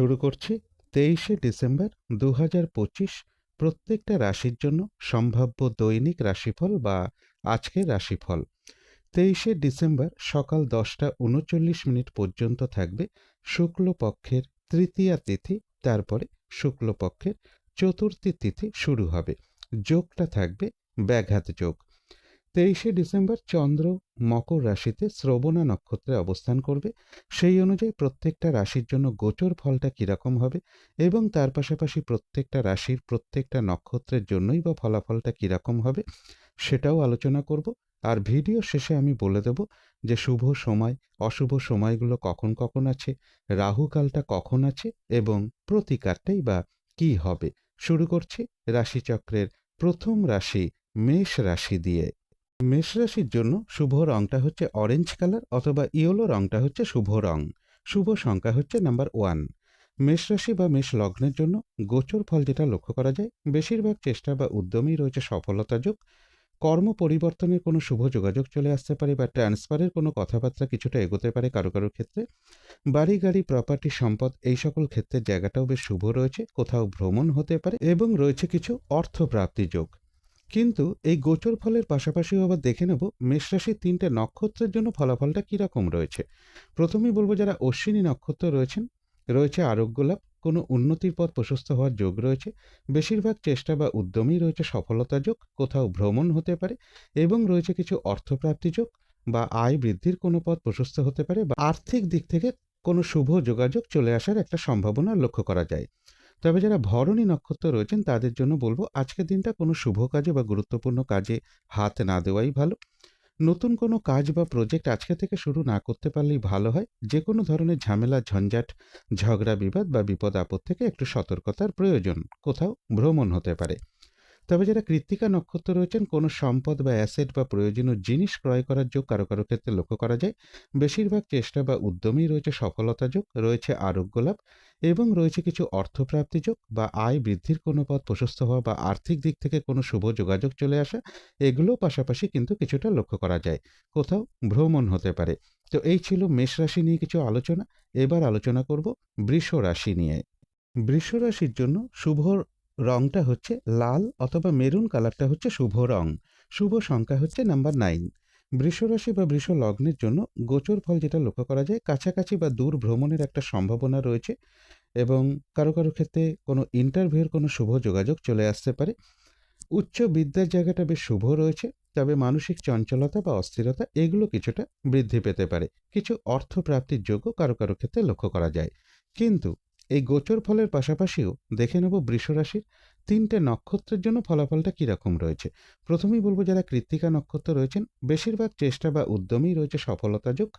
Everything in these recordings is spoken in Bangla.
শুরু করছি তেইশে ডিসেম্বর দু হাজার পঁচিশ প্রত্যেকটা রাশির জন্য সম্ভাব্য দৈনিক রাশিফল বা আজকের রাশিফল। তেইশে ডিসেম্বর সকাল দশটা উনচল্লিশ মিনিট পর্যন্ত থাকবে শুক্লপক্ষের তৃতীয়া তিথি, তারপরে শুক্লপক্ষের চতুর্থী তিথি শুরু হবে। যোগটা থাকবে ব্যাঘাত যোগ। তেইশে ডিসেম্বর চন্দ্র মকর রাশিতে শ্রবণা নক্ষত্রে অবস্থান করবে। সেই অনুযায়ী প্রত্যেকটা রাশির জন্য গোচর ফলটা কীরকম হবে এবং তার পাশাপাশি প্রত্যেকটা রাশির প্রত্যেকটা নক্ষত্রের জন্যই বা ফলাফলটা কীরকম হবে সেটাও আলোচনা করব। আর ভিডিও শেষে আমি বলে দেব যে শুভ সময়, অশুভ সময়গুলো কখন কখন আছে, রাহুকালটা কখন আছে এবং প্রতিকারটাই বা কী হবে। শুরু করছি রাশিচক্রের প্রথম রাশি মেষ রাশি দিয়ে। মেষ রাশির জন্য শুভ রংটা হচ্ছে অরেঞ্জ কালার অথবা ইয়েলো রংটা হচ্ছে শুভ রং। শুভ সংখ্যা হচ্ছে নাম্বার ওয়ান মেষ রাশি বা মেষ লগ্নের জন্য গোচর ফল যেটা লক্ষ্য করা যায়, বেশিরভাগ চেষ্টা বা উদ্যমেই রয়েছে সফলতা যোগ। কর্ম পরিবর্তনের কোনো শুভ যোগাযোগ চলে আসতে পারে বা ট্রান্সফারের কোনো কথাবার্তা কিছুটা এগোতে পারে কারও কারও ক্ষেত্রে। বাড়ি, গাড়ি প্রপার্টি সম্পদ এই সকল ক্ষেত্রে জায়গাটাও বেশ শুভ রয়েছে, কোথাও ভ্রমণ হতে পারে এবং রয়েছে কিছু অর্থপ্রাপ্তি যোগ। কিন্তু এই গোচর ফলের পাশাপাশিও আবার দেখে নেব মেষরাশির তিনটে নক্ষত্রের জন্য ফলাফলটা কীরকম রয়েছে। প্রথমেই বলব যারা অশ্বিনী নক্ষত্র রয়েছেন, রয়েছে আরোগ্য লাভ, কোনো উন্নতির পথ প্রশস্ত হওয়ার যোগ রয়েছে, বেশিরভাগ চেষ্টা বা উদ্যমেই রয়েছে সফলতা যোগ, কোথাও ভ্রমণ হতে পারে এবং রয়েছে কিছু অর্থপ্রাপ্তি যোগ বা আয় বৃদ্ধির কোনো পথ প্রশস্ত হতে পারে বা আর্থিক দিক থেকে কোনো শুভ যোগাযোগ চলে আসার একটা সম্ভাবনা লক্ষ্য করা যায়। তবে যারা ভরণী নক্ষত্র রয়েছেন, তাদের জন্য বলব আজকের দিনটা কোনো শুভ কাজে বা গুরুত্বপূর্ণ কাজে হাত না দেওয়াই ভালো। নতুন কোনো কাজ বা প্রজেক্ট আজকে থেকে শুরু না করতে পারলেই ভালো হয়। যে কোনো ধরনের ঝামেলা, ঝঞ্ঝাট, ঝগড়া, বিবাদ বা বিপদ আপদ থেকে একটু সতর্কতার প্রয়োজন। কোথাও ভ্রমণ হতে পারে। তবে যারা কৃত্তিকা নক্ষত্র রয়েছেন, কোনো সম্পদ বা অ্যাসেট বা প্রয়োজনীয় জিনিস ক্রয় করার যোগ কারও কারও ক্ষেত্রে লক্ষ্য করা যায়। বেশিরভাগ চেষ্টা বা উদ্যমেই রয়েছে সফলতা যোগ, রয়েছে আরোগ্য লাভ এবং রয়েছে কিছু অর্থপ্রাপ্তি যোগ বা আয় বৃদ্ধির কোনো পথ প্রশস্ত হওয়া বা আর্থিক দিক থেকে কোনো শুভ যোগাযোগ চলে আসা এগুলো পাশাপাশি কিন্তু কিছুটা লক্ষ্য করা যায়। কোথাও ভ্রমণ হতে পারে। তো এই ছিল মেষ রাশি নিয়ে কিছু আলোচনা। এবার আলোচনা করব বৃষ রাশি নিয়ে। বৃষ রাশির জন্য শুভ রংটা হচ্ছে লাল অথবা মেরুন কালারটা হচ্ছে শুভ রং। শুভ সংখ্যা হচ্ছে নাম্বার নাইন। বৃষরাশি বা বৃষ লগ্নের জন্য গোচর ফল যেটা লক্ষ্য করা যায়, কাছাকাছি বা দূর ভ্রমণের একটা সম্ভাবনা রয়েছে এবং কারও কারও ক্ষেত্রে কোনো ইন্টারভিউর কোনো শুভ যোগাযোগ চলে আসতে পারে। উচ্চ বিদ্যার জায়গাটা বেশ শুভ রয়েছে, তবে মানসিক চঞ্চলতা বা অস্থিরতা এগুলো কিছুটা বৃদ্ধি পেতে পারে। কিছু অর্থ প্রাপ্তির যোগ্য কারও কারও ক্ষেত্রে লক্ষ্য করা যায়। কিন্তু এই গোচর ফলের পাশাপাশিও দেখে নেব বৃষরাশির তিনটে নক্ষত্রের জন্য ফলাফলটা কীরকম রয়েছে। প্রথমেই বলব যারা কৃত্তিকা নক্ষত্র রয়েছেন, বেশিরভাগ চেষ্টা বা উদ্যমেই রয়েছে সফলতা যোগ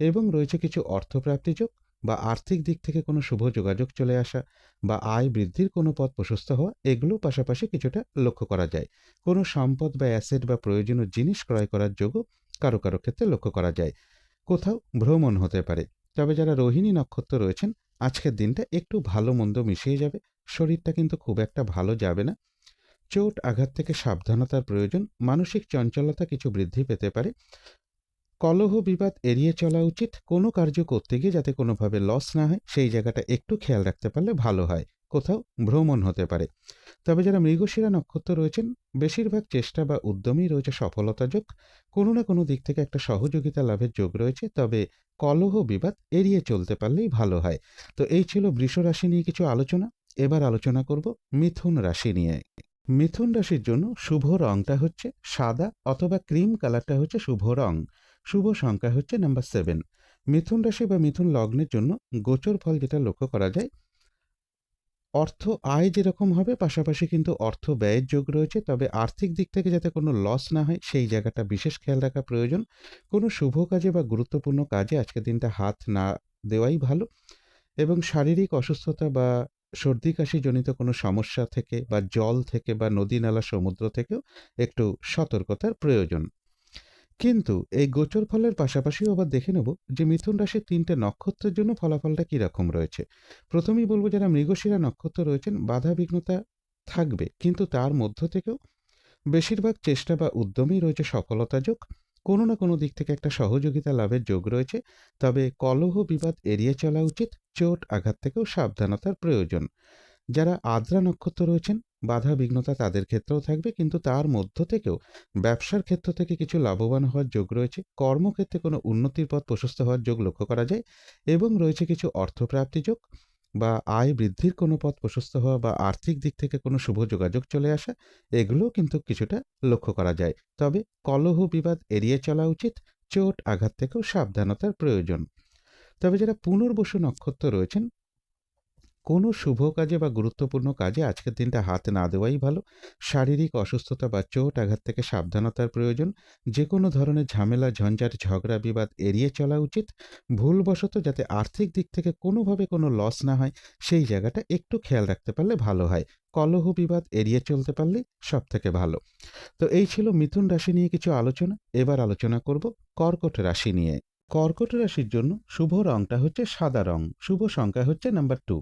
এবং রয়েছে কিছু অর্থপ্রাপ্তি যোগ বা আর্থিক দিক থেকে কোনো শুভ যোগাযোগ চলে আসা বা আয় বৃদ্ধির কোনো পথ প্রশস্ত হওয়া এগুলো পাশাপাশি কিছুটা লক্ষ্য করা যায়। কোনো সম্পদ বা অ্যাসেট বা প্রয়োজনীয় জিনিস ক্রয় করার যোগও কারও কারও ক্ষেত্রে লক্ষ্য করা যায়। কোথাও ভ্রমণ হতে পারে, তবে যারা রোহিণী নক্ষত্র রয়েছেন আজকের দিনটা একটু ভালো মন্দ মিশিয়ে যাবে, শরীরটা কিন্তু খুব একটা ভালো যাবে না। চোট আঘাত থেকে সাবধানতার প্রয়োজন, মানসিক চঞ্চলতা কিছু বৃদ্ধি পেতে পারে। কলহ বিবাদ এড়িয়ে চলা উচিত, কোনো কার্য করতে গিয়ে যাতে কোনোভাবে লস না হয়, সেই জায়গাটা একটু খেয়াল রাখতে পারলে ভালো হয়। কোথাও ভ্রমণ হতে পারে। তবে যারা মৃগশিরা নক্ষত্র রয়েছেন, বেশিরভাগ চেষ্টা বা উদ্যমেই রয়েছে সফলতা যোগ। কোনো না কোনো দিক থেকে একটা সহযোগিতা লাভের যোগ রয়েছে, তবে কলহ বিবাদ এড়িয়ে চলতে পারলেই ভালো হয়। তো এই ছিল বৃষ রাশি নিয়ে কিছু আলোচনা। এবার আলোচনা করব মিথুন রাশি নিয়ে। মিথুন রাশির জন্য শুভ রংটা হচ্ছে সাদা অথবা ক্রিম কালারটা হচ্ছে শুভ রং। শুভ সংখ্যা হচ্ছে নাম্বার সেভেন। মিথুন রাশি বা মিথুন লগ্নের জন্য গোচর ফল যেটা লক্ষ্য করা যায় অর্থ আয় যেরকম হবে, পাশাপাশি কিন্তু অর্থ ব্যয়ের যোগ রয়েছে। তবে আর্থিক দিক থেকে যাতে কোনো লস না হয়, সেই জায়গাটা বিশেষ খেয়াল রাখা প্রয়োজন। কোনো শুভ কাজে বা গুরুত্বপূর্ণ কাজে আজকের দিনটা হাত না দেওয়াই ভালো এবং শারীরিক অসুস্থতা বা সর্দি কাশি জনিত কোনো সমস্যা থেকে বা জল থেকে বা নদী, নালা, সমুদ্র থেকেও একটু সতর্কতার প্রয়োজন। কিন্তু এই গোচর ফলের পাশাপাশিও আবার দেখে নেব যে মিথুন রাশির তিনটে নক্ষত্রের জন্য ফলাফলটা কীরকম রয়েছে। প্রথমেই বলব যারা মৃগশিরা নক্ষত্র রয়েছেন, বাধা বিঘ্নতা থাকবে, কিন্তু তার মধ্য থেকেও বেশিরভাগ চেষ্টা বা উদ্যমেই রয়েছে সফলতা যোগ। কোনো না কোনো দিক থেকে একটা সহযোগিতা লাভের যোগ রয়েছে, তবে কলহ বিবাদ এড়িয়ে চলা উচিত, চোট আঘাত থেকেও সাবধানতার প্রয়োজন। যারা আদ্রা নক্ষত্র রয়েছেন বাধা বিঘ্নতা তাদের ক্ষেত্রেও থাকবে, কিন্তু তার মধ্য থেকেও ব্যবসার ক্ষেত্র থেকে কিছু লাভবান হওয়ার যোগ রয়েছে, কর্মক্ষেত্রে কোনো উন্নতির পথ প্রশস্ত হওয়ার যোগ লক্ষ্য করা যায়, এবং রয়েছে কিছু অর্থপ্রাপ্তি যোগ বা আয় বৃদ্ধির কোনো পথ প্রশস্ত হওয়া বা আর্থিক দিক থেকে কোনো শুভ যোগাযোগ চলে আসা, এগুলোও কিন্তু কিছুটা লক্ষ্য করা যায়। তবে কলহ বিবাদ এড়িয়ে চলা উচিত, চোট আঘাত থেকেও সাবধানতার প্রয়োজন। তবে যারা পুনর্বসু নক্ষত্র রয়েছেন কোনো শুভ কাজে বা গুরুত্বপূর্ণ কাজে আজকের দিনটা হাত না দেওয়াই ভালো। শারীরিক অসুস্থতা বা চোট আঘাত থেকে সাবধানতার প্রয়োজন। যে কোনো ধরনের ঝামেলা, ঝঞ্ঝাট, ঝগড়া, বিবাদ এড়িয়ে চলা উচিত। ভুলবশত যাতে আর্থিক দিক থেকে কোনোভাবে কোনো লস না হয়, সেই জায়গাটা একটু খেয়াল রাখতে পারলে ভালো হয়। কলহ বিবাদ এড়িয়ে চলতে পারলে সব থেকে ভালো। তো এই ছিল মিথুন রাশি নিয়ে কিছু আলোচনা। এবার আলোচনা করব কর্কট রাশি নিয়ে। কর্কট রাশির জন্য শুভ রংটা হচ্ছে সাদা রং। শুভ সংখ্যা হচ্ছে নাম্বার টু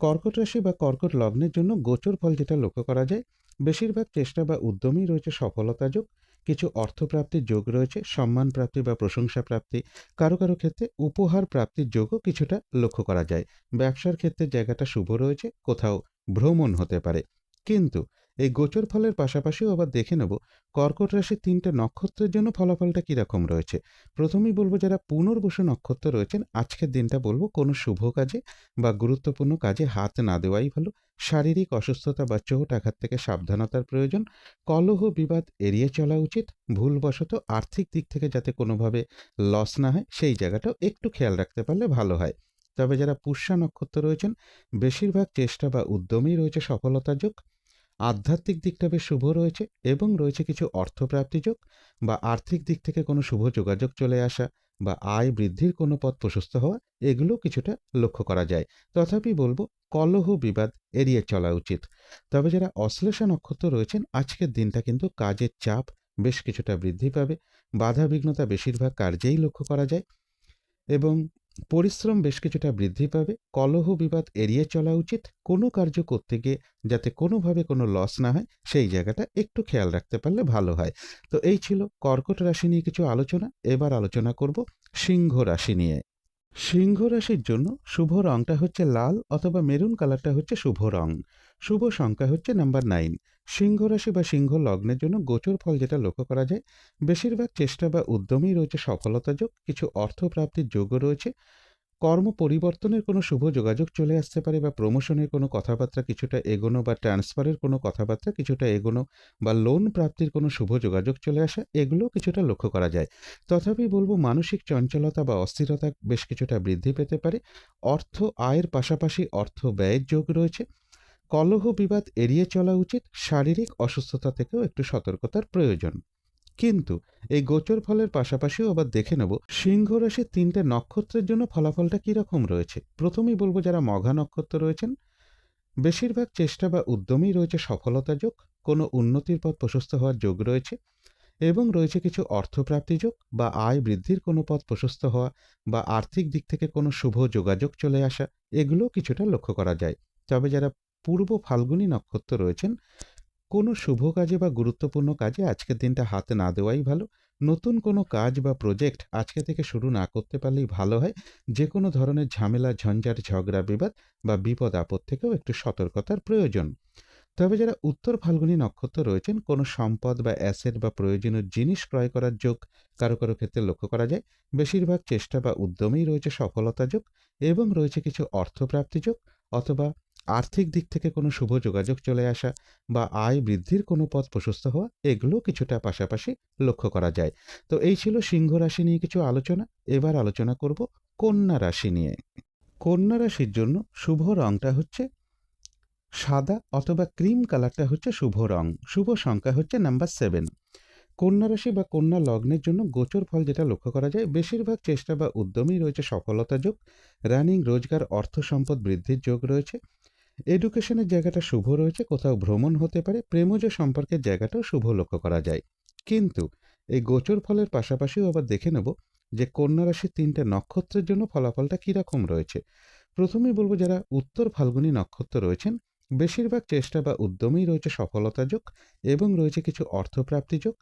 কর্কট রাশি বা কর্কট লগ্নের জন্য গোচর ফল যেটা লক্ষ্য করা যায়, বেশিরভাগ চেষ্টা বা উদ্যমই রয়েছে সফলতা যোগ। কিছু অর্থপ্রাপ্তির যোগ রয়েছে, সম্মান প্রাপ্তি বা প্রশংসা প্রাপ্তি। কারও কারও ক্ষেত্রে উপহার প্রাপ্তির যোগও কিছুটা লক্ষ্য করা যায়। ব্যবসার ক্ষেত্রে জায়গাটা শুভ রয়েছে, কোথাও ভ্রমণ হতে পারে। কিন্তু এই গোচর ফলের পাশাপাশিও আবার দেখে নেব, কর্কট রাশির তিনটে নক্ষত্রের জন্য ফলাফলটা কীরকম রয়েছে। প্রথমেই বলব যারা পুনর্বসু নক্ষত্র রয়েছেন, আজকের দিনটা বলব কোনো শুভ কাজে বা গুরুত্বপূর্ণ কাজে হাত না দেওয়াই ভালো। শারীরিক অসুস্থতা বা চোট আঘাত থেকে সাবধানতার প্রয়োজন। কলহ বিবাদ এড়িয়ে চলা উচিত। ভুলবশত আর্থিক দিক থেকে যাতে কোনোভাবে লস না হয়, সেই জায়গাটাও একটু খেয়াল রাখতে পারলে ভালো হয়। তবে যারা পুষ্যা নক্ষত্র রয়েছেন, বেশিরভাগ চেষ্টা বা উদ্যমেই রয়েছে সফলতা যোগ। আধ্যাত্মিক দিকটা বেশ শুভ রয়েছে এবং রয়েছে কিছু অর্থপ্রাপ্তি যোগ বা আর্থিক দিক থেকে কোনো শুভ যোগাযোগ চলে আসা বা আয় বৃদ্ধির কোনো পথ প্রশস্ত হওয়া, এগুলো কিছুটা লক্ষ্য করা যায়। তথাপি বলব, কলহ বিবাদ এড়িয়ে চলা উচিত। তবে যারা অশ্লেষা নক্ষত্র রয়েছেন, আজকের দিনটা কিন্তু কাজের চাপ বেশ কিছুটা বৃদ্ধি পাবে। বাধা বিঘ্নতা বেশিরভাগ কার্যেই লক্ষ্য করা যায় এবং পরিশ্রম বেশ কিছুটা বৃদ্ধি পাবে। কলহ বিবাদ এড়িয়ে চলা উচিত। কোনো কার্য করতে গিয়ে যাতে কোনোভাবে কোনো লস না হয়, সেই জায়গাটা একটু খেয়াল রাখতে পারলে ভালো হয়। তো এই ছিল কর্কট রাশি নিয়ে কিছু আলোচনা। এবার আলোচনা করব সিংহ রাশি নিয়ে। সিংহ রাশির জন্য শুভ রংটা হচ্ছে লাল অথবা মেরুন কালারটা হচ্ছে শুভ রং। শুভ সংখ্যা হচ্ছে নাম্বার নাইন সিংহ রাশি বা সিংহ লগ্নের জন্য গোচর ফল যেটা লক্ষ্য করা যায়, বেশিরভাগ চেষ্টা বা উদ্যমেই রয়েছে সফলতা যোগ, কিছু অর্থ প্রাপ্তির যোগও রয়েছে। কর্ম পরিবর্তনের কোনো শুভ যোগাযোগ চলে আসতে পারে বা প্রমোশনের কোনো কথাবার্তা কিছুটা এগোনো বা ট্রান্সফারের কোনো কথাবার্তা কিছুটা এগোনো বা লোন প্রাপ্তির কোনো শুভ যোগাযোগ চলে আসা এগুলো কিছুটা লক্ষ্য করা যায়। তথাপি বলব মানসিক চঞ্চলতা বা অস্থিরতা বেশ কিছুটা বৃদ্ধি পেতে পারে। অর্থ আয়ের পাশাপাশি অর্থ ব্যয়ের যোগ রয়েছে। কলহ বিবাদ এড়িয়ে চলা উচিত শারীরিক অসুস্থতা থেকেও একটু সতর্কতার প্রয়োজন। কিন্তু এই গোচর ফলের পাশাপাশিও আবার দেখে নেব, সিংহ রাশির তিনটে নক্ষত্রের জন্য ফলাফলটা কীরকম রয়েছে? প্রথমেই বলব যারা মঘা নক্ষত্র রয়েছেন, বেশিরভাগ চেষ্টা বা উদ্যমেই রয়েছে সফলতা যোগ, কোনো উন্নতির পথ প্রশস্ত হওয়ার যোগ রয়েছে এবং রয়েছে কিছু অর্থপ্রাপ্তি যোগ বা আয় বৃদ্ধির কোনো পথ প্রশস্ত হওয়া বা আর্থিক দিক থেকে কোনো শুভ যোগাযোগ চলে আসা এগুলো কিছুটা লক্ষ্য করা যায়। তবে যারা পূর্ব ফাল্গুনী নক্ষত্র রয়েছেন, কোনো শুভ কাজে বা গুরুত্বপূর্ণ কাজে আজকের দিনটা হাতে না দেওয়াই ভালো। নতুন কোনো কাজ বা প্রজেক্ট আজকে থেকে শুরু না করতে পারলেই ভালো হয়। যে কোনো ধরনের ঝামেলা, ঝঞ্ঝাট, ঝগড়া, বিবাদ বা বিপদ আপদ থেকেও একটু সতর্কতার প্রয়োজন। তবে যারা উত্তর ফাল্গুনী নক্ষত্র রয়েছেন, কোনো সম্পদ বা অ্যাসেট বা প্রয়োজনীয় জিনিস ক্রয় করার যোগ কারও কারও ক্ষেত্রে লক্ষ্য করা যায়। বেশিরভাগ চেষ্টা বা উদ্যমেই রয়েছে সফলতা যোগ এবং রয়েছে কিছু অর্থপ্রাপ্তি যোগ অথবা আর্থিক দিক থেকে কোনো শুভ যোগাযোগ চলে আসা বা আয় বৃদ্ধির কোনো পথ প্রশস্ত হওয়া, এগুলো কিছুটা পাশাপাশি লক্ষ্য করা যায়। তো এই ছিল সিংহ রাশি নিয়ে কিছু আলোচনা। এবার আলোচনা করব কন্যা রাশি নিয়ে। কন্যা রাশির জন্য শুভ রংটা হচ্ছে সাদা অথবা ক্রিম কালারটা হচ্ছে শুভ রং। শুভ সংখ্যা হচ্ছে নাম্বার সেভেন। কন্যা রাশি বা কন্যা লগ্নের জন্য গোচর ফল যেটা লক্ষ্য করা যায়, বেশিরভাগ চেষ্টা বা উদ্যমেই রয়েছে সফলতা যোগ। রানিং, রোজগার, অর্থ সম্পদ বৃদ্ধির যোগ রয়েছে। এডুকেশনের জায়গাটা শুভ রয়েছে, কোথাও ভ্রমণ হতে পারে, প্রেমজ সম্পর্কের জায়গাটাও শুভ লক্ষ্য করা যায়। কিন্তু এই গোচর ফলের পাশাপাশিও আবার দেখে নেব যে কন্যা রাশির তিনটে নক্ষত্রের জন্য ফলাফলটা কীরকম রয়েছে। প্রথমেই বলব যারা উত্তর ফাল্গুনী নক্ষত্র রয়েছেন, বেশিরভাগ চেষ্টা বা উদ্যমেই রয়েছে সফলতা যোগ এবং রয়েছে কিছু অর্থপ্রাপ্তি যোগ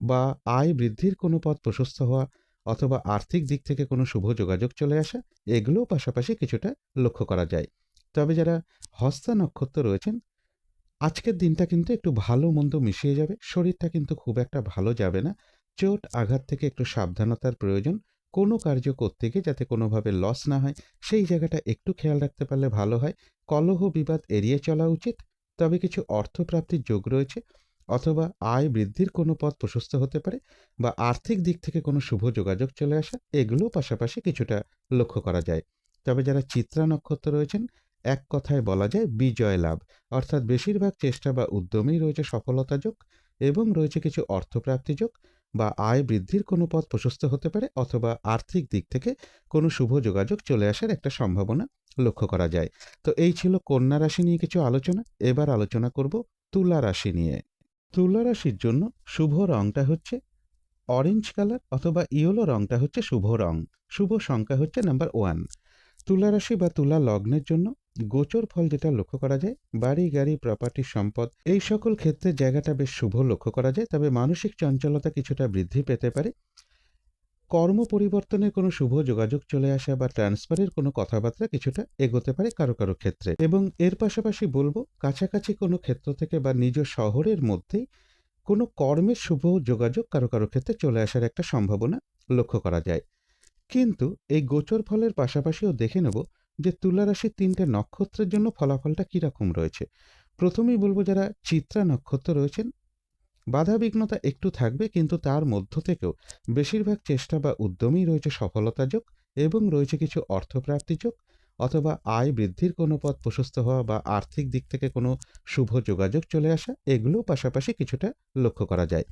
বা আয় বৃদ্ধির কোনো পথ প্রশস্ত হওয়া অথবা আর্থিক দিক থেকে কোনো শুভ যোগাযোগ চলে আসা, এগুলোও পাশাপাশি কিছুটা লক্ষ্য করা যায়। তবে যারা হস্তা নক্ষত্র রয়েছেন, আজকের দিনটা কিন্তু একটু ভালো মন্দ মিশিয়ে যাবে, শরীরটা কিন্তু খুব একটা ভালো যাবে না। চোট আঘাত থেকে একটু সাবধানতার প্রয়োজন, কোনো কার্য করতে গিয়ে যাতে কোনোভাবে লস না হয়, সেই জায়গাটা একটু খেয়াল রাখতে পারলে ভালো হয়। কলহ বিবাদ এড়িয়ে চলা উচিত, তবে কিছু অর্থপ্রাপ্তির যোগ রয়েছে, অথবা আয় বৃদ্ধির কোনো পথ প্রশস্ত হতে পারে, বা আর্থিক দিক থেকে কোনো শুভ যোগাযোগ চলে আসা, এগুলোও পাশাপাশি কিছুটা লক্ষ্য করা যায়। তবে যারা চিত্রা নক্ষত্র রয়েছেন এক কথায় বলা যায় বিজয় লাভ। অর্থাৎ বেশিরভাগ চেষ্টা বা উদ্যমেই রয়েছে সফলতা যোগ এবং রয়েছে কিছু অর্থপ্রাপ্তি যোগ বা আয় বৃদ্ধির কোনো পথ প্রশস্ত হতে পারে অথবা আর্থিক দিক থেকে কোনো শুভ যোগাযোগ চলে আসার একটা সম্ভাবনা লক্ষ্য করা যায়। তো এই ছিল কন্যা রাশি নিয়ে কিছু আলোচনা। এবার আলোচনা করব তুলা রাশি নিয়ে। তুলা রাশির জন্য শুভ রংটা হচ্ছে অরেঞ্জ কালার অথবা ইয়েলো রংটা হচ্ছে শুভ রং। শুভ সংখ্যা হচ্ছে নাম্বার ওয়ান তুলা রাশি বা তুলা লগ্নের জন্য গোচর ফল যেটা লক্ষ্য করা যায়, বাড়ি, গাড়ি প্রপার্টি সম্পদ, এই সকল ক্ষেত্রে জায়গাটা বেশ শুভ লক্ষ্য করা যায়। তবে মানসিক চঞ্চলতা কিছুটা বৃদ্ধি পেতে পারে। কর্ম পরিবর্তনের কোনো শুভ যোগাযোগ চলে আসা বা ট্রান্সফারের কোনো কথাবার্তা কিছুটা এগোতে পারে কারও কারও ক্ষেত্রে। এবং এর পাশাপাশি বলব, কাছাকাছি কোনো ক্ষেত্র থেকে বা নিজ শহরের মধ্যেই কোনো কর্মের শুভ যোগাযোগ কারও কারও ক্ষেত্রে চলে আসার একটা সম্ভাবনা লক্ষ্য করা যায়। কিন্তু এই গোচর ফলের পাশাপাশিও দেখে নেব যে তুলা রাশির তিনটে নক্ষত্রের জন্য ফলাফলটা কীরকম রয়েছে? প্রথমেই বলব যারা চিত্রা নক্ষত্র রয়েছেন বাধা বিঘ্নতা একটু থাকবে কিন্তু তার মধ্য থেকেও বেশিরভাগ চেষ্টা বা উদ্যমেই রয়েছে সফলতা যোগ এবং রয়েছে কিছু অর্থপ্রাপ্তি যোগ অথবা আয় বৃদ্ধির কোনো পথ প্রশস্ত হওয়া বা আর্থিক দিক থেকে কোনো শুভ যোগাযোগ চলে আসা, এগুলোও পাশাপাশি কিছুটা লক্ষ্য করা যায়।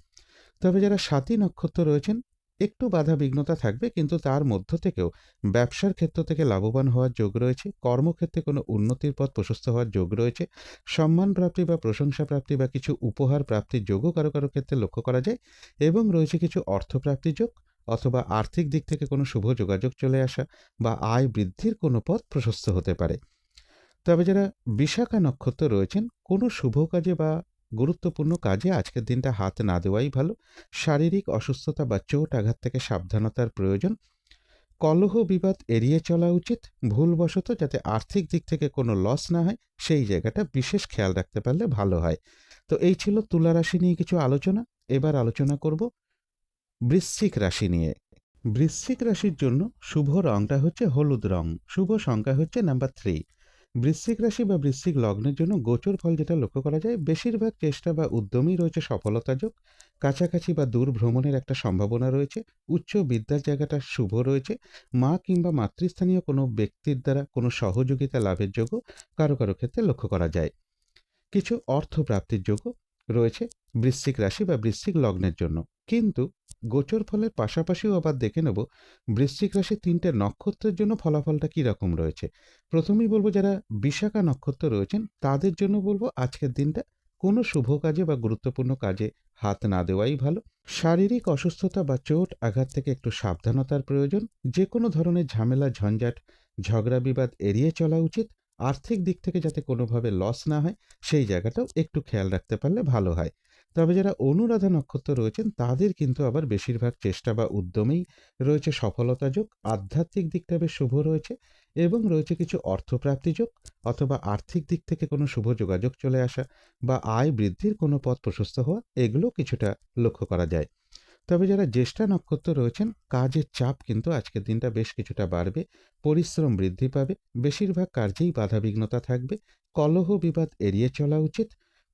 তবে যারা সাতী নক্ষত্র রয়েছেন একটু বাধা বিঘ্নতা থাকবে, কিন্তু তার মধ্য থেকেও ব্যবসার ক্ষেত্র থেকে লাভবান হওয়ার যোগ রয়েছে, কর্মক্ষেত্রে কোনো উন্নতির পথ প্রশস্ত হওয়ার যোগ রয়েছে, সম্মান প্রাপ্তি বা প্রশংসা প্রাপ্তি বা কিছু উপহার প্রাপ্তির যোগও কারও কারও ক্ষেত্রে লক্ষ্য করা যায়, এবং রয়েছে কিছু অর্থপ্রাপ্তির যোগ অথবা আর্থিক দিক থেকে কোনো শুভ যোগাযোগ চলে আসা বা আয় বৃদ্ধির কোনো পথ প্রশস্ত হতে পারে। তবে যারা বিশাখা নক্ষত্র রয়েছেন, কোনো শুভ কাজে বা গুরুত্বপূর্ণ কাজে আজকের দিনটা হাত না দেওয়াই ভালো। শারীরিক অসুস্থতা বা চোট আঘাত থেকে সাবধানতার প্রয়োজন। কলহ বিবাদ এড়িয়ে চলা উচিত। ভুলবশত যাতে আর্থিক দিক থেকে কোনো লস না হয়, সেই জায়গাটা বিশেষ খেয়াল রাখতে পারলে ভালো হয়। তো এই ছিল তুলা রাশি নিয়ে কিছু আলোচনা। এবার আলোচনা করব বৃশ্চিক রাশি নিয়ে। বৃশ্চিক রাশির জন্য শুভ রংটা হচ্ছে হলুদ রং। শুভ সংখ্যা হচ্ছে নাম্বার থ্রি বৃশ্চিক রাশি বা বৃশ্চিক লগ্নের জন্য গোচর ফল যেটা লক্ষ্য করা যায়, বেশিরভাগ চেষ্টা বা উদ্যমই রয়েছে সফলতা যোগ। কাছাকাছি বা দূর ভ্রমণের একটা সম্ভাবনা রয়েছে, উচ্চ বিদ্যার জায়গাটা শুভ রয়েছে, মা কিংবা মাতৃস্থানীয় কোনো ব্যক্তির দ্বারা কোনো সহযোগিতা লাভের যোগ্য কারও কারও ক্ষেত্রে লক্ষ্য করা যায়। কিছু অর্থ প্রাপ্তির যোগ্য রয়েছে বৃশ্চিক রাশি বা বৃশ্চিক লগ্নের জন্য। কিন্তু গোচর ফলের পাশাপাশিও আবার দেখে নেব, বৃশ্চিক রাশি তিনটে নক্ষত্রের জন্য ফলাফলটা কী রকম রয়েছে। প্রথমেই বলব যারা বিশাখা নক্ষত্র রয়েছেন, তাদের জন্য বলব আজকের দিনটা কোনো শুভ কাজে বা গুরুত্বপূর্ণ কাজে হাত না দেওয়াই ভালো। শারীরিক অসুস্থতা বা চোট আঘাত থেকে একটু সাবধানতার প্রয়োজন যে কোনো ধরনের ঝামেলা, ঝঞ্ঝাট, ঝগড়া বিবাদ এড়িয়ে চলা উচিত। আর্থিক দিক থেকে যাতে কোনোভাবে লস না হয়, সেই জায়গাটাও একটু খেয়াল রাখতে পারলে ভালো হয়। তবে যারা অনুরাধা নক্ষত্র রয়েছেন, তাদের কিন্তু আবার বেশিরভাগ চেষ্টা বা উদ্যমেই রয়েছে সফলতা যোগ, আধ্যাত্মিক দিকটা বেশ শুভ রয়েছে এবং রয়েছে কিছু অর্থপ্রাপ্তি যোগ অথবা আর্থিক দিক থেকে কোনো শুভ যোগাযোগ চলে আসা বা আয় বৃদ্ধির কোনো পথ প্রশস্ত হওয়া এগুলো কিছুটা লক্ষ্য করা যায়। তবে যারা জ্যেষ্ঠা নক্ষত্র রয়েছেন, কাজের চাপ কিন্তু আজকের দিনটা বেশ কিছুটা বাড়বে, পরিশ্রম বৃদ্ধি পাবে, বেশিরভাগ কার্যেই বাধাবিঘ্নতা থাকবে, কলহ বিবাদ এড়িয়ে চলা উচিত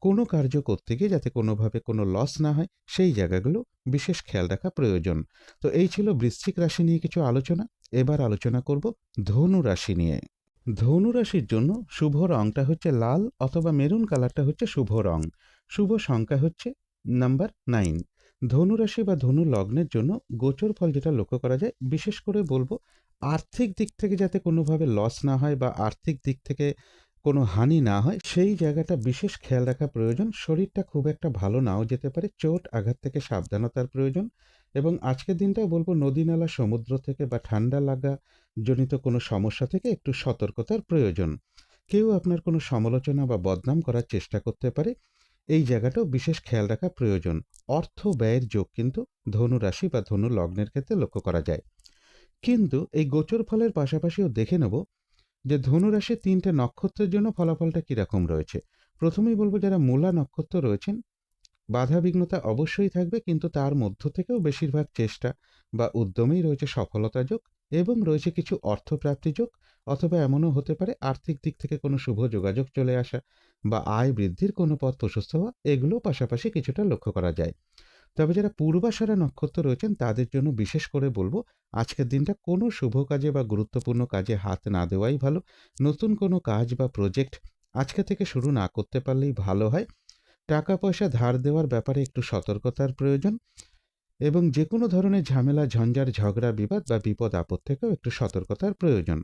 কোনো কার্য করতে গিয়ে যাতে কোনোভাবে কোনো লস না হয়, সেই জায়গাগুলো বিশেষ খেয়াল রাখা প্রয়োজন। তো এই ছিল বৃশ্চিক রাশি নিয়ে কিছু আলোচনা। এবার আলোচনা করব ধনু রাশি নিয়ে। ধনু রাশির জন্য শুভ রংটা হচ্ছে লাল অথবা মেরুন কালারটা হচ্ছে শুভ রং। শুভ সংখ্যা হচ্ছে নাম্বার নাইন ধনুরাশি বা ধনু লগ্নের জন্য গোচর ফল যেটা লক্ষ্য করা যায়, বিশেষ করে বলব আর্থিক দিক থেকে যাতে কোনোভাবে লস না হয় বা আর্থিক দিক থেকে কোনো হানি না হয়, সেই জায়গাটা বিশেষ খেয়াল রাখা প্রয়োজন। শরীরটা খুব একটা ভালো নাও যেতে পারে, চোট, আঘাত থেকে সাবধানতার প্রয়োজন। এবং আজকের দিনটাও বলব, নদী নালা, সমুদ্র থেকে বা ঠান্ডা লাগা জনিত কোনো সমস্যা থেকে একটু সতর্কতার প্রয়োজন। কেউ আপনার কোনো সমালোচনা বা বদনাম করার চেষ্টা করতে পারে, এই জায়গাটাও বিশেষ খেয়াল রাখা প্রয়োজন। অর্থ ব্যয়ের যোগ কিন্তু ধনু রাশি বা ধনু লগ্নের ক্ষেত্রে লক্ষ্য করা যায়। কিন্তু এই গোচর ফলের পাশাপাশিও দেখে নেব যে ধনু রাশির তিনটে নক্ষত্রের জন্য ফলাফলটা কীরকম রয়েছে? প্রথমেই বলব যারা মূলা নক্ষত্র রয়েছেন, বাধা বিঘ্নতা অবশ্যই থাকবে, কিন্তু তার মধ্য থেকেও বেশিরভাগ চেষ্টা বা উদ্যমেই রয়েছে সফলতা যোগ এবং রয়েছে কিছু অর্থপ্রাপ্তি যোগ অথবা এমনও হতে পারে আর্থিক দিক থেকে কোনো শুভ যোগাযোগ চলে আসা বা আয় বৃদ্ধির কোনো পথ প্রশস্ত হওয়া এগুলো পাশাপাশি কিছুটা লক্ষ্য করা যায়। তবে যারা পূর্বাশারা নক্ষত্র রয়েছেন, তাদের জন্য বিশেষ করে বলব, আজকের দিনটা কোনো শুভ কাজে বা গুরুত্বপূর্ণ কাজে হাত না দেওয়াই ভালো। নতুন কোনো কাজ বা প্রজেক্ট আজকে থেকে শুরু না করতে পারলেই ভালো হয়। টাকা পয়সা ধার দেওয়ার ব্যাপারে একটু সতর্কতার প্রয়োজন এবং যে কোনো ধরনের ঝামেলা, ঝঞ্ঝার, ঝগড়া, বিবাদ বা বিপদ আপদ থেকেও একটু সতর্কতার প্রয়োজন।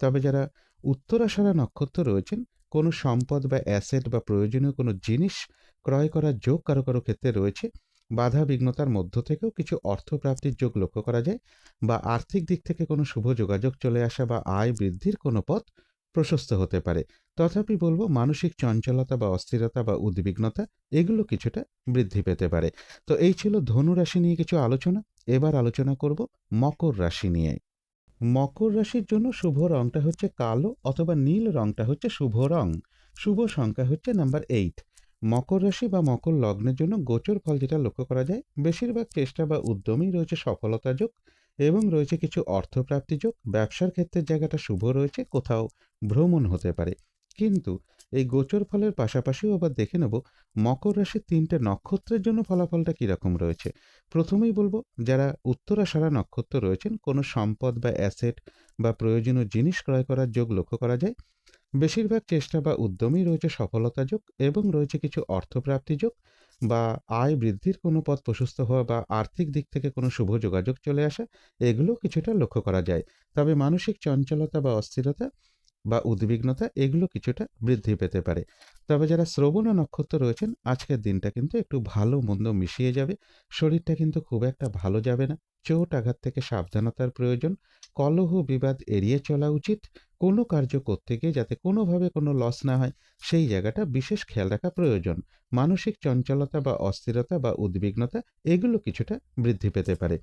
তবে যারা উত্তরাশারা নক্ষত্র রয়েছেন, কোনো সম্পদ বা অ্যাসেট বা প্রয়োজনীয় কোনো জিনিস ক্রয় করার যোগ কারও কারও ক্ষেত্রে রয়েছে বাধা বিঘ্নতার মধ্য থেকেও কিছু অর্থপ্রাপ্তির যোগ লক্ষ্য করা যায় বা আর্থিক দিক থেকে কোনো শুভ যোগাযোগ চলে আসা বা আয় বৃদ্ধির কোনো পথ প্রশস্ত হতে পারে। তথাপি বলব, মানসিক চঞ্চলতা বা অস্থিরতা বা উদ্বিগ্নতা এগুলো কিছুটা বৃদ্ধি পেতে পারে। তো এই ছিল ধনু রাশি নিয়ে কিছু আলোচনা। এবার আলোচনা করব মকর রাশি নিয়ে। মকর রাশির জন্য শুভ রংটা হচ্ছে কালো অথবা নীল রংটা হচ্ছে শুভ রং। শুভ সংখ্যা হচ্ছে নাম্বার এইট। মকর রাশি বা মকর লগ্নের জন্য গোচর ফল যেটা লক্ষ্য করা যায়, বেশিরভাগ চেষ্টা বা উদ্যমেই রয়েছে সফলতা যোগ এবং রয়েছে কিছু অর্থপ্রাপ্তি যোগ। ব্যবসার ক্ষেত্রে জায়গাটা শুভ রয়েছে, কোথাও ভ্রমণ হতে পারে। কিন্তু এই গোচর ফলের পাশাপাশিও আবার দেখে নেব মকর রাশির তিনটে নক্ষত্রের জন্য ফলাফলটা কীরকম রয়েছে। প্রথমেই বলব, যারা উত্তরাষাঢ়া নক্ষত্র রয়েছেন, কোনো সম্পদ বা অ্যাসেট বা প্রয়োজনীয় জিনিস ক্রয় করার যোগ লক্ষ্য করা যায়। বেশিরভাগ চেষ্টা বা উদ্যমই রয়েছে সফলতা যোগ এবং রয়েছে কিছু অর্থপ্রাপ্তি যোগ বা আয় বৃদ্ধির কোনো পথ প্রশস্ত হওয়া বা আর্থিক দিক থেকে কোনো শুভ যোগাযোগ চলে আসা, এগুলো কিছুটা লক্ষ্য করা যায়। তবে মানসিক চঞ্চলতা বা অস্থিরতা বা উদ্বিগ্নতা এগুলো কিছুটা বৃদ্ধি পেতে পারে। তবে যারা শ্রবণ নক্ষত্র রয়েছেন, আজকের দিনটা কিন্তু একটু ভালো মন্দ মিশিয়ে যাবে। শরীরটা কিন্তু খুব একটা ভালো যাবে না। চোট আঘাত থেকে সাবধানতার প্রয়োজন কলহ বিবাদ এড়িয়ে চলা উচিত। কোনো কার্য করতে গিয়ে যাতে কোনোভাবে কোনো লস না হয়, সেই জায়গাটা বিশেষ খেয়াল রাখা প্রয়োজন। মানসিক চঞ্চলতা বা অস্থিরতা বা উদ্বিগ্নতা, এগুলো কিছুটা বৃদ্ধি পেতে পারে।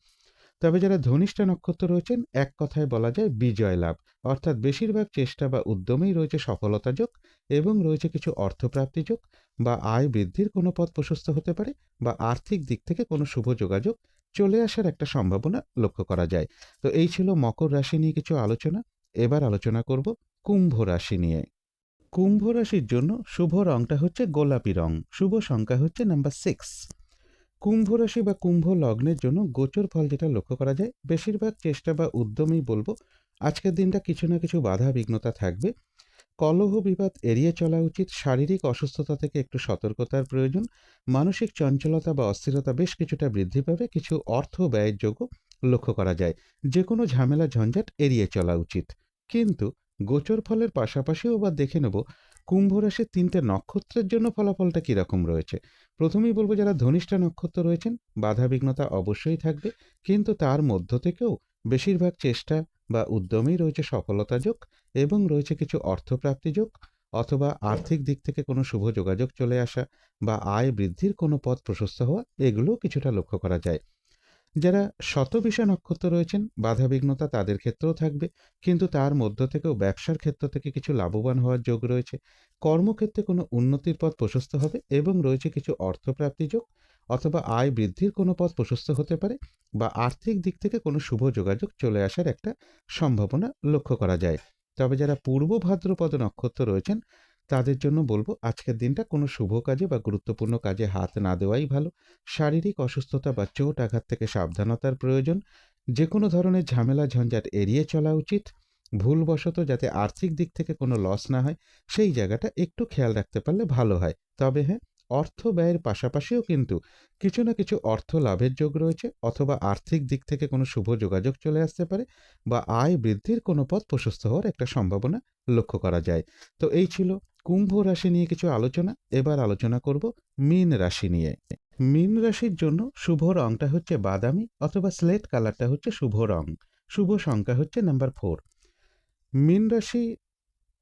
তবে যারা ধনিষ্ঠা নক্ষত্র রয়েছেন, এক কথায় বলা যায় বিজয় লাভ। অর্থাৎ বেশিরভাগ চেষ্টা বা উদ্যমেই রয়েছে সফলতা যোগ এবং রয়েছে কিছু অর্থপ্রাপ্তি যোগ বা আয় বৃদ্ধির কোনো পথ প্রশস্ত হতে পারে বা আর্থিক দিক থেকে কোনো শুভ যোগাযোগ চলে আসার একটা সম্ভাবনা লক্ষ্য করা যায়। তো এই ছিল মকর রাশি নিয়ে কিছু আলোচনা। এবার আলোচনা করব কুম্ভ রাশি নিয়ে। কুম্ভ রাশির জন্য শুভ রংটা হচ্ছে গোলাপি রং। শুভ সংখ্যা হচ্ছে নাম্বার সিক্স কুম্ভ রাশি বা কুম্ভ লগ্নের জন্য গোচর ফল যেটা লক্ষ্য করা যায়, বেশিরভাগ চেষ্টা বা উদ্যমেই বলব, আজকের দিনটা কিছু না কিছু বাধা বিঘ্নতা থাকবে। কলহ বিবাদ এড়িয়ে চলা উচিত। শারীরিক অসুস্থতা থেকে একটু সতর্কতার প্রয়োজন। মানসিক চঞ্চলতা বা অস্থিরতা বেশ কিছুটা বৃদ্ধি পাবে। কিছু অর্থ ব্যয়ের যোগ্য লক্ষ্য করা যায়। যে কোনো ঝামেলা ঝঞ্ঝাট এড়িয়ে চলা উচিত। কিন্তু গোচর ফলের পাশাপাশিও বা দেখে নেব, কুম্ভ রাশির তিনটে নক্ষত্রের জন্য ফলাফলটা কীরকম রয়েছে। প্রথমেই বলব যারা ধনিষ্ঠা নক্ষত্র রয়েছেন বাধা বিঘ্নতা অবশ্যই থাকবে। কিন্তু তার মধ্য থেকেও বেশিরভাগ চেষ্টা বা উদ্যমেই রয়েছে সফলতা যোগ এবং রয়েছে কিছু অর্থপ্রাপ্তি যোগ অথবা আর্থিক দিক থেকে কোনো শুভ যোগাযোগ চলে আসা বা আয় বৃদ্ধির কোনো পথ প্রশস্ত হওয়া, এগুলোও কিছুটা লক্ষ্য করা যায়। যারা শতবিষা নক্ষত্র রয়েছেন, বাধাবিঘ্নতা তাদের ক্ষেত্রেও থাকবে, কিন্তু তার মধ্য থেকেও ব্যবসার ক্ষেত্র থেকে কিছু লাভবান হওয়ার যোগ রয়েছে। কর্মক্ষেত্রে কোনো উন্নতির পথ প্রশস্ত হবে এবং রয়েছে কিছু অর্থপ্রাপ্তি যোগ অথবা আয় বৃদ্ধির কোনো পথ প্রশস্ত হতে পারে বা আর্থিক দিক থেকে কোনো শুভ যোগাযোগ চলে আসার একটা সম্ভাবনা লক্ষ্য করা যায়। তবে যারা পূর্ব ভাদ্রপদ নক্ষত্র রয়েছেন, তাদের জন্য বলব আজকের দিনটা কোনো শুভ কাজে বা গুরুত্বপূর্ণ কাজে হাত না দেওয়াই ভালো। শারীরিক অসুস্থতা বা চোট আঘাত থেকে সাবধানতার প্রয়োজন। যে কোনো ধরনের ঝামেলা ঝঞ্ঝাট এড়িয়ে চলা উচিত। ভুলবশত যাতে আর্থিক দিক থেকে কোনো লস না হয়, সেই জায়গাটা একটু খেয়াল রাখতে পারলে ভালো হয়। তবে হ্যাঁ অর্থ ব্যয়ের পাশাপাশিও কিন্তু কিছু না কিছু অর্থ লাভের যোগ রয়েছে অথবা আর্থিক দিক থেকে কোনো শুভ যোগাযোগ চলে আসতে পারে বা আয় বৃদ্ধির কোনো পথ প্রশস্ত হওয়ার একটা সম্ভাবনা লক্ষ্য করা যায়। তো এই ছিল কুম্ভ রাশি নিয়ে কিছু আলোচনা। এবার আলোচনা করব মীন রাশি নিয়ে। মীন রাশির জন্য শুভ রংটা হচ্ছে বাদামি অথবা স্লেট কালারটা হচ্ছে শুভ রং। শুভ সংখ্যা হচ্ছে নাম্বার ফোর। মীন রাশি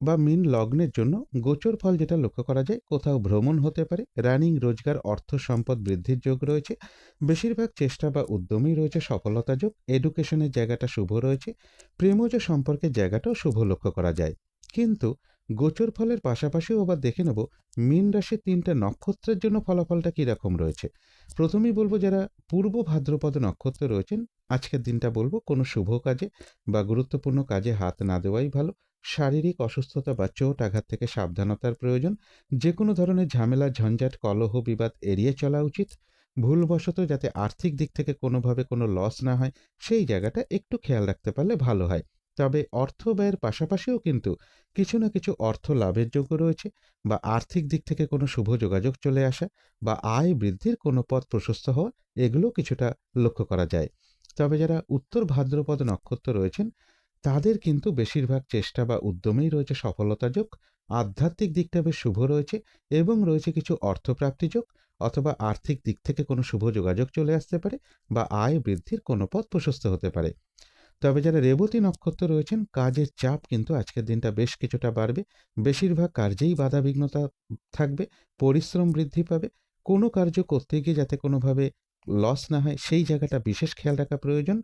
বা মিন লগ্নের জন্য গোচর ফল যেটা লক্ষ্য করা যায়, কোথাও ভ্রমণ হতে পারে, রানিং রোজগার, অর্থ সম্পদ বৃদ্ধির যোগ রয়েছে, বেশিরভাগ চেষ্টা বা উদ্যমেই রয়েছে সফলতা যোগ এডুকেশনের জায়গাটা শুভ রয়েছে, প্রেমজ সম্পর্কের জায়গাটাও শুভ লক্ষ্য করা যায়। কিন্তু গোচর ফলের পাশাপাশিও আবার দেখে নেব, মীন রাশির তিনটা নক্ষত্রের জন্য ফলাফলটা কীরকম রয়েছে। প্রথমেই বলব যারা পূর্ব ভাদ্রপদ নক্ষত্র রয়েছেন, আজকের দিনটা বলব কোনো শুভ কাজে বা গুরুত্বপূর্ণ কাজে হাত না দেওয়াই ভালো। শারীরিক অসুস্থতা বা চোট আঘাত থেকে সাবধানতার প্রয়োজন। যে কোনো ধরনের ঝামেলা, ঝঞ্ঝাট, কলহ, বিবাদ এড়িয়ে চলা উচিত। ভুলবশত যাতে আর্থিক দিক থেকে কোনোভাবে কোনো লস না হয়, সেই জায়গাটা একটু খেয়াল রাখতে পারলে ভালো হয়। তবে অর্থ ব্যয়ের পাশাপাশিও কিন্তু কিছু না কিছু অর্থ লাভের যোগ্য রয়েছে বা আর্থিক দিক থেকে কোনো শুভ যোগাযোগ চলে আসা বা আয় বৃদ্ধির কোনো পথ প্রশস্ত হওয়া, এগুলো কিছুটা লক্ষ্য করা যায়। তবে যারা উত্তর ভাদ্রপদ নক্ষত্র রয়েছেন তাদের কিন্তু বেশিরভাগ চেষ্টা বা উদ্যমেই রয়েছে সফলতা যোগ, আধ্যাত্মিক দিকটা বেশ শুভ রয়েছে এবং রয়েছে কিছু অর্থপ্রাপ্তি যোগ অথবা আর্থিক দিক থেকে কোনো শুভ যোগাযোগ চলে আসতে পারে বা আয় বৃদ্ধির কোনো পথ প্রশস্ত হতে পারে। তবে যারা রেবতী নক্ষত্র রয়েছেন, কাজের চাপ কিন্তু আজকের দিনটা বেশ কিছুটা বাড়বে। বেশিরভাগ কার্যেই বাধাবিঘ্নতা থাকবে, পরিশ্রম বৃদ্ধি পাবে। কোনো কার্য করতে গিয়ে যাতে কোনোভাবে লস না হয়, সেই জায়গাটা বিশেষ খেয়াল রাখা প্রয়োজন।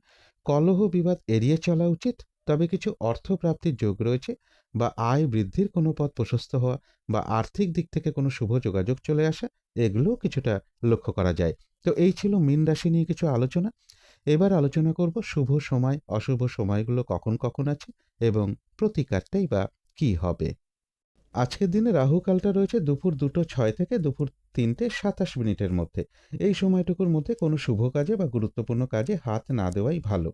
কলহ বিবাদ এড়িয়ে চলা উচিত। তবে কিছু অর্থপ্রাপ্তির যোগ রয়েছে বা আয় বৃদ্ধির কোনো পথ প্রশস্ত হওয়া বা আর্থিক দিক থেকে কোনো শুভ যোগাযোগ চলে আসা, এগুলোও কিছুটা লক্ষ্য করা যায়। তো এই ছিল মীন রাশি নিয়ে কিছু আলোচনা। এবার আলোচনা করব শুভ সময়, অশুভ সময়গুলো কখন কখন আছে এবং প্রতিকারটাই বা কি হবে। আজকের দিনে রাহুকালটা রয়েছে দুপুর দুটো ছয় থেকে দুপুর তিনটে সাতাশ মিনিটের মধ্যে। এই সময়টুকুর মধ্যে কোনো শুভ কাজে বা গুরুত্বপূর্ণ কাজে হাত না দেওয়াই ভালো।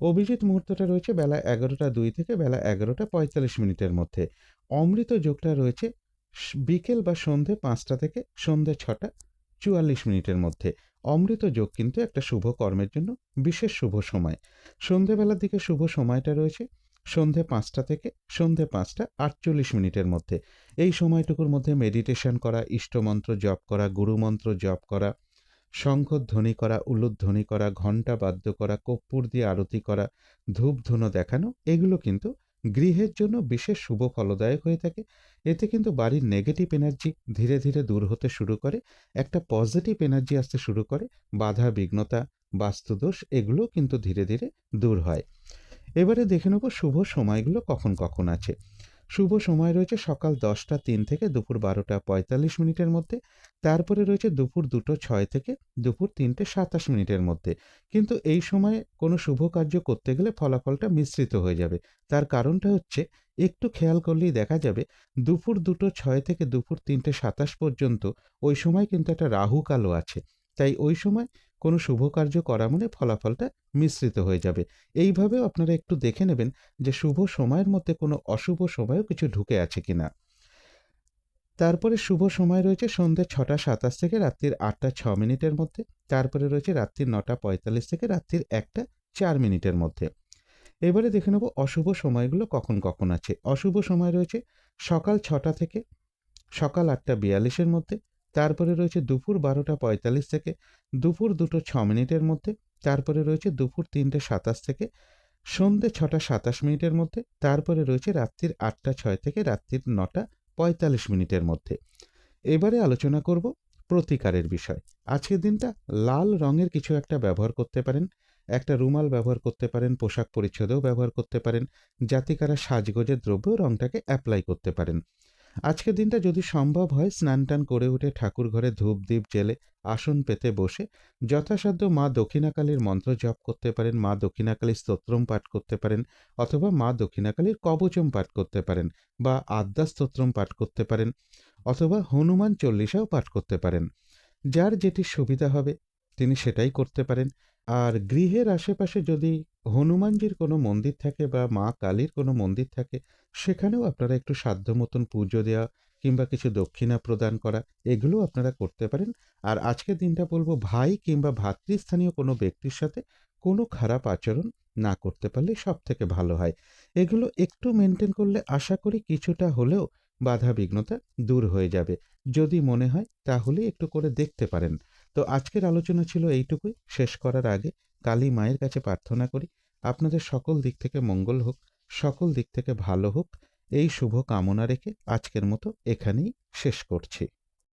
অভিজিৎ মুহূর্তটা রয়েছে বেলা এগারোটা দুই থেকে বেলা এগারোটা পঁয়তাল্লিশ মিনিটের মধ্যে। অমৃত যোগটা রয়েছে বিকেল বা সন্ধে পাঁচটা থেকে সন্ধে ছটা চুয়াল্লিশ মিনিটের মধ্যে। অমৃত যোগ কিন্তু একটা শুভ কর্মের জন্য বিশেষ শুভ সময়। সন্ধেবেলার দিকে শুভ সময়টা রয়েছে সন্ধে পাঁচটা থেকে সন্ধে পাঁচটা আটচল্লিশ মিনিটের মধ্যে। এই সময়টুকুর মধ্যে মেডিটেশন করা, ইষ্টমন্ত্র জপ করা, গুরুমন্ত্র জপ করা, শঙ্খধ্বনি করা, উলুধ্বনি করা, ঘণ্টা বাদ্য করা কর্পূর দিয়ে আরতি করা ধূপ ধুনো দেখানো, এগুলো কিন্তু গৃহের জন্য বিশেষ শুভ ফলদায়ক হয়ে থাকে। এতে কিন্তু বাড়ির নেগেটিভ এনার্জি ধীরে ধীরে দূর হতে শুরু করে, একটা পজিটিভ এনার্জি আসতে শুরু করে, বাধা, বিঘ্নতা, বাস্তুদোষ এগুলো কিন্তু ধীরে ধীরে দূর হয়। এবারে দেখে নেব শুভ সময়গুলো কখন কখন আছে। শুভ সময় রয়েছে সকাল দশটা তিন থেকে দুপুর বারোটা পঁয়তাল্লিশ মিনিটের মধ্যে, তারপরে রয়েছে দুপুর দুটো ছয় থেকে দুপুর তিনটে সাতাশ মিনিটের মধ্যে। কিন্তু এই সময়ে কোনো শুভ কার্য করতে গেলে ফলাফলটা মিশ্রিত হয়ে যাবে। তার কারণটা হচ্ছে, একটু খেয়াল করলেই দেখা যাবে, দুপুর দুটো ছয় থেকে দুপুর তিনটে সাতাশ পর্যন্ত ওই সময় কিন্তু একটা রাহু কালো আছে। তাই ওই সময় কোনো শুভ কার্য করা মানে ফলাফলটা মিশ্রিত হয়ে যাবে। এইভাবেও আপনারা একটু দেখে নেবেন যে শুভ সময়ের মধ্যে কোনো অশুভ সময়ও কিছু ঢুকে আছে কিনা। তারপরে শুভ সময় রয়েছে সন্ধ্যে ছটা সাতাশ থেকে রাত্রির আটটা ছ মিনিটের মধ্যে, তারপরে রয়েছে রাত্রির নটা পঁয়তাল্লিশ থেকে রাত্রির একটা চার মিনিটের মধ্যে। এবারে দেখে নেব অশুভ সময়গুলো কখন কখন আছে। অশুভ সময় রয়েছে সকাল ছটা থেকে সকাল আটটা বিয়াল্লিশের মধ্যে তারপরে রয়েছে দুপুর বারোটা পঁয়তাল্লিশ থেকে, দুপুর দুটো ছ মিনিটের মধ্যে, তারপরে রয়েছে দুপুর তিনটে সাতাশ থেকে, সন্ধ্যে ছটা সাতাশ মিনিটের মধ্যে, তারপরে রয়েছে রাত্রির আটটা ছয় থেকে রাত্রির নটা পঁয়তাল্লিশ মিনিটের মধ্যে। এবারে আলোচনা করব প্রতিকারের বিষয়। আজকের দিনটা লাল রঙের কিছু একটা ব্যবহার করতে পারেন, একটা রুমাল ব্যবহার করতে পারেন, পোশাক পরিচ্ছদেও ব্যবহার করতে পারেন, জাতিকারা সাজগোজের দ্রব্য রঙটাকে অ্যাপ্লাই করতে পারেন। আজকের দিনটা যদি সম্ভব হয়, স্নান টান করে উঠে ঠাকুর ঘরে ধূপ দ্বীপ জেলে আসন পেতে বসে যথাসাধ্য মা দক্ষিণাকালীর মন্ত্র জপ করতে পারেন, মা দক্ষিণাকালীর স্তোত্রম পাঠ করতে পারেন অথবা মা দক্ষিণাকালীর কবচম পাঠ করতে পারেন বা আদ্যা স্তোত্রম পাঠ করতে পারেন অথবা হনুমান চল্লিশাও পাঠ করতে পারেন। যার যেটি সুবিধা হবে তিনি সেটাই করতে পারেন। আর গৃহের আশেপাশে যদি হনুমানজির কোনো মন্দির থাকে বা মা কালীর কোনো মন্দির থাকে, সেখানেও আপনারা একটু সাধ্য মতন পুজো দেওয়া কিংবা কিছু দক্ষিণা প্রদান করা এগুলো আপনারা করতে পারেন। আর আজকের দিনটা বলব, ভাই কিংবা ভাতৃস্থানীয় কোনো ব্যক্তির সাথে কোনো খারাপ আচরণ না করতে পারলে সব থেকে ভালো হয়। এগুলো একটু মেনটেন করলে আশা করি কিছুটা হলেও বাধা বিঘ্নতা দূর হয়ে যাবে। যদি মনে হয় তাহলে একটু করে দেখতে পারেন। তো আজকের আলোচনা ছিল এইটুকুই। শেষ করার আগে কালী মায়ের কাছে প্রার্থনা করি, আপনাদের সকল দিক থেকে মঙ্গল হোক, সকল দিক থেকে ভালো হোক। এই শুভ কামনা রেখে আজকের মতো এখানেই শেষ করছি।